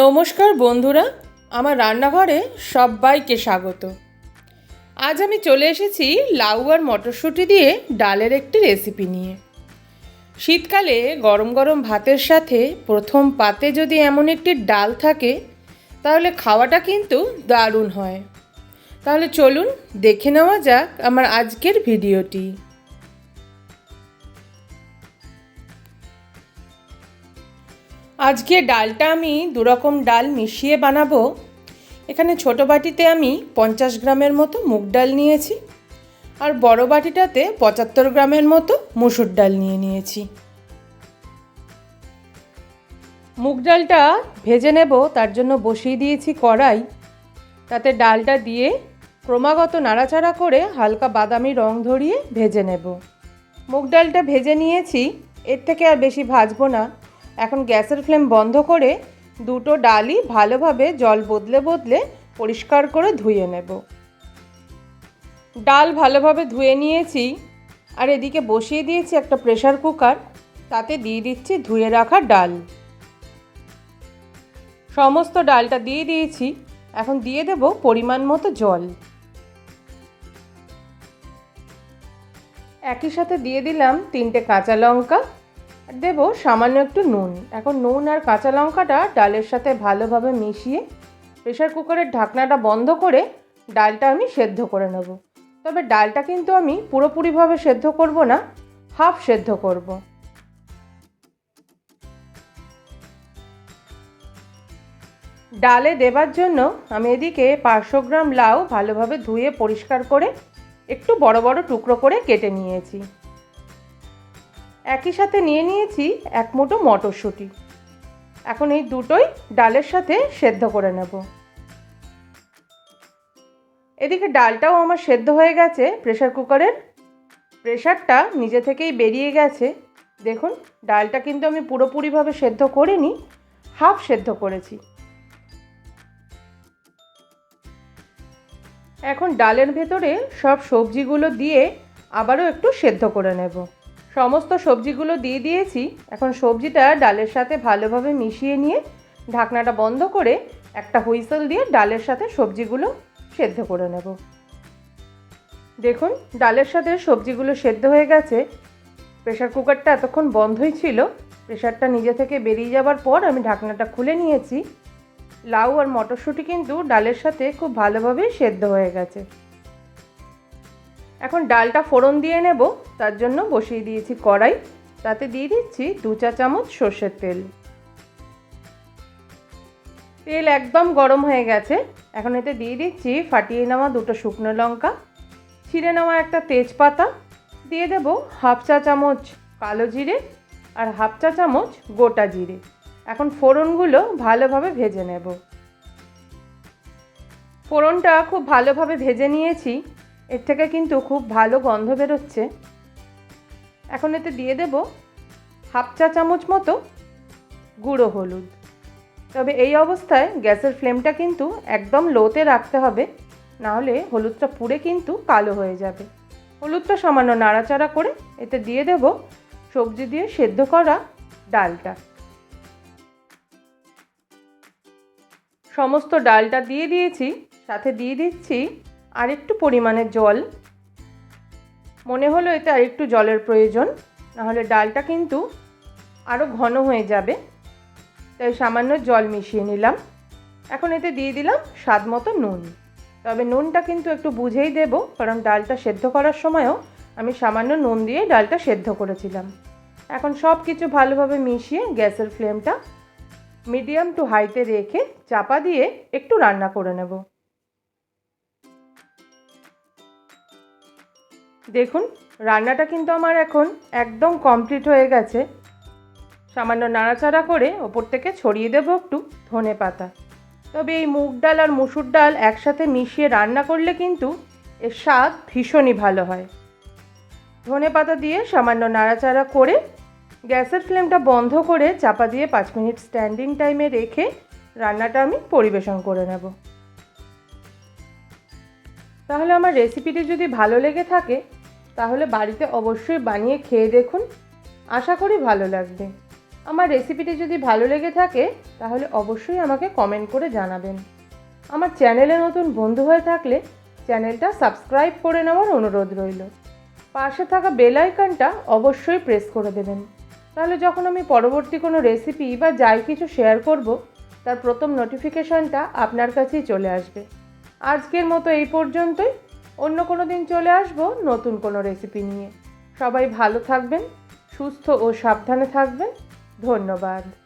নমস্কার বন্ধুরা, আমার রান্নাঘরে সবাইকে স্বাগত। আজ আমি চলে এসেছি লাউ আর মটরশুঁটি দিয়ে ডালের একটি রেসিপি নিয়ে। শীতকালে গরম গরম ভাতের সাথে প্রথম পাতে যদি এমন একটি ডাল থাকে, তাহলে খাওয়াটা কিন্তু দারুণ হয়। তাহলে চলুন দেখে নেওয়া যাক আমার আজকের ভিডিওটি। আজকে ডালটা আমি দুরকম ডাল মিশিয়ে বানাবো। এখানে ছোট বাটিতে আমি পঞ্চাশ গ্রামের মতো মুগ ডাল নিয়েছি আর বড় বাটিটাতে পঁচাত্তর গ্রামের মতো মুসুর ডাল নিয়ে নিয়েছি। মুগ ডালটা ভেজে নেব, তার জন্য বসিয়ে দিয়েছি কড়াই। তাতে ডালটা দিয়ে ক্রমাগত নাড়াচাড়া করে হালকা বাদামি রং ধরিয়ে ভেজে নেব। মুগ ডালটা ভেজে নিয়েছি, এর থেকে আর বেশি ভাজবো না। এখন গ্যাসের ফ্লেম বন্ধ করে দুটো ডালই ভালোভাবে জল বদলে বদলে পরিষ্কার করে ধুয়ে নেব। ডাল ভালোভাবে ধুয়ে নিয়েছি আর এদিকে বসিয়ে দিয়েছি একটা প্রেশার কুকার, তাতে দিয়ে দিচ্ছি ধুয়ে রাখা ডাল। সমস্ত ডালটা দিয়ে দিয়েছি, এখন দিয়ে দেব পরিমাণ মতো জল। একই সাথে দিয়ে দিলাম তিনটে কাঁচা লঙ্কা দেব সামান্য একটু নুন। এখন নুন আর কাঁচা লঙ্কাটা ডালের সাথে ভালোভাবে মিশিয়ে প্রেশার কুকারের ঢাকনাটা বন্ধ করে ডালটা আমি সেদ্ধ করে নেব। তবে ডালটা কিন্তু আমি পুরোপুরিভাবে সেদ্ধ করব না, হাফ সেদ্ধ করব। ডালে দেবার জন্য আমি এদিকে পাঁচশো গ্রাম লাউ ভালোভাবে ধুয়ে পরিষ্কার করে একটু বড় বড় টুকরো করে কেটে নিয়েছি। একই সাথে নিয়ে নিয়েছি এক মুঠো মটরশুঁটি। এখন এই দুটোই ডালের সাথে সেদ্ধ করে নেব। এদিকে ডালটাও আমার সেদ্ধ হয়ে গেছে প্রেশার কুকারের। প্রেশারটা নিজে থেকেই বেরিয়ে গেছে। দেখুন, ডালটা কিন্তু আমি পুরোপুরিভাবে সেদ্ধ করিনি, হাফ সেদ্ধ করেছি। এখন ডালের ভেতরে সব সবজিগুলো দিয়ে আবারও একটু সেদ্ধ করে নেব। সমস্ত সবজিগুলো দিয়ে দিয়েছি। এখন সবজিটা ডালের সাথে ভালোভাবে মিশিয়ে নিয়ে ঢাকনাটা বন্ধ করে একটা হুইসেল দিয়ে ডালের সাথে সবজিগুলো সেদ্ধ করে নেব। দেখুন, ডালের সাথে সবজিগুলো সেদ্ধ হয়ে গেছে। প্রেশার কুকারটা এতক্ষণ বন্ধই ছিল। প্রেশারটা নিজে থেকে বেরিয়ে যাবার পর আমি ঢাকনাটা খুলে নিয়েছি। লাউ আর মটরশুঁটি কিন্তু ডালের সাথে খুব ভালোভাবেই সেদ্ধ হয়ে গেছে। এখন ডালটা ফোড়ন দিয়ে নেব। তার জন্য বসিয়ে দিয়েছি কড়াই। তাতে দিয়ে দিচ্ছি দু চা চামচ সর্ষের তেল। তেল একদম গরম হয়ে গেছে। এখন এতে দিয়ে দিচ্ছি ফাটিয়ে নেওয়া দুটো শুকনো লঙ্কা। ছিঁড়ে নেওয়া একটা তেজপাতা। দিয়ে দেব হাফ চা চামচ কালো জিরে আর হাফ চা চামচ গোটা জিরে। এখন ফোড়নগুলো ভালোভাবে ভেজে নেব। ফোড়নটা খুব ভালোভাবে ভেজে নিয়েছি। এর থেকে কিন্তু খুব ভালো গন্ধ বেরোচ্ছে। এখন এতে দিয়ে দেব হাফ চা চামচ মতো গুঁড়ো হলুদ। তবে এই অবস্থায় গ্যাসের ফ্লেমটা কিন্তু একদম লোতে রাখতে হবে, নাহলে হলুদটা পুড়ে কিন্তু কালো হয়ে যাবে। হলুদটা সামান্য নাড়াচাড়া করে এতে দিয়ে দেব সবজি দিয়ে সেদ্ধ করা ডালটা। সমস্ত ডালটা দিয়ে দিয়েছি, সাথে দিয়ে দিচ্ছি আরেকটু পরিমাণে জল। মনে হলো এতে আর একটু জলের প্রয়োজন, নাহলে ডালটা কিন্তু আরও ঘন হয়ে যাবে। তাই সামান্য জল মিশিয়ে নিলাম। এখন এতে দিয়ে দিলাম স্বাদ মতো নুন। তবে নুনটা কিন্তু একটু বুঝেই দেব, কারণ ডালটা সেদ্ধ করার সময়ও আমি সামান্য নুন দিয়ে ডালটা সেদ্ধ করেছিলাম। এখন সব কিছু ভালোভাবে মিশিয়ে গ্যাসের ফ্লেমটা মিডিয়াম টু হাইতে রেখে চাপা দিয়ে একটু রান্না করে নেব। দেখুন, রান্নাটা কিন্তু আমার এখন একদম কমপ্লিট হয়ে গেছে। সামান্য নাড়াচাড়া করে ওপর থেকে ছড়িয়ে দেবো একটু ধনে পাতা। তবে এই মুগ ডাল আর মুসুর ডাল একসাথে মিশিয়ে রান্না করলে কিন্তু এর স্বাদ ভীষণই ভালো হয়। ধনে পাতা দিয়ে সামান্য নাড়াচাড়া করে গ্যাসের ফ্লেমটা বন্ধ করে চাপা দিয়ে পাঁচ মিনিট স্ট্যান্ডিং টাইমে রেখে রান্নাটা আমি পরিবেশন করে নেব। তাহলে আমার রেসিপিটি যদি ভালো লেগে থাকে, তাহলে বাড়িতে অবশ্যই বানিয়ে খেয়ে দেখুন। আশা করি ভালো লাগবে। আমার রেসিপিটি যদি ভালো লেগে থাকে, তাহলে অবশ্যই আমাকে কমেন্ট করে জানাবেন। আমার চ্যানেলে নতুন বন্ধু হয়ে থাকলে চ্যানেলটা সাবস্ক্রাইব করে নেওয়ার অনুরোধ রইল। পাশে থাকা বেল আইকনটা অবশ্যই প্রেস করে দেবেন। তাহলে যখন আমি পরবর্তী কোনো রেসিপি বা যাই কিছু শেয়ার করব, তার প্রথম নোটিফিকেশনটা আপনার কাছেই চলে আসবে। আজকের মতো এই পর্যন্তই। অন্য কোনো দিন চলে আসব নতুন কোনো রেসিপি নিয়ে। সবাই ভালো থাকবেন, সুস্থ ও সাবধানে থাকবেন। ধন্যবাদ।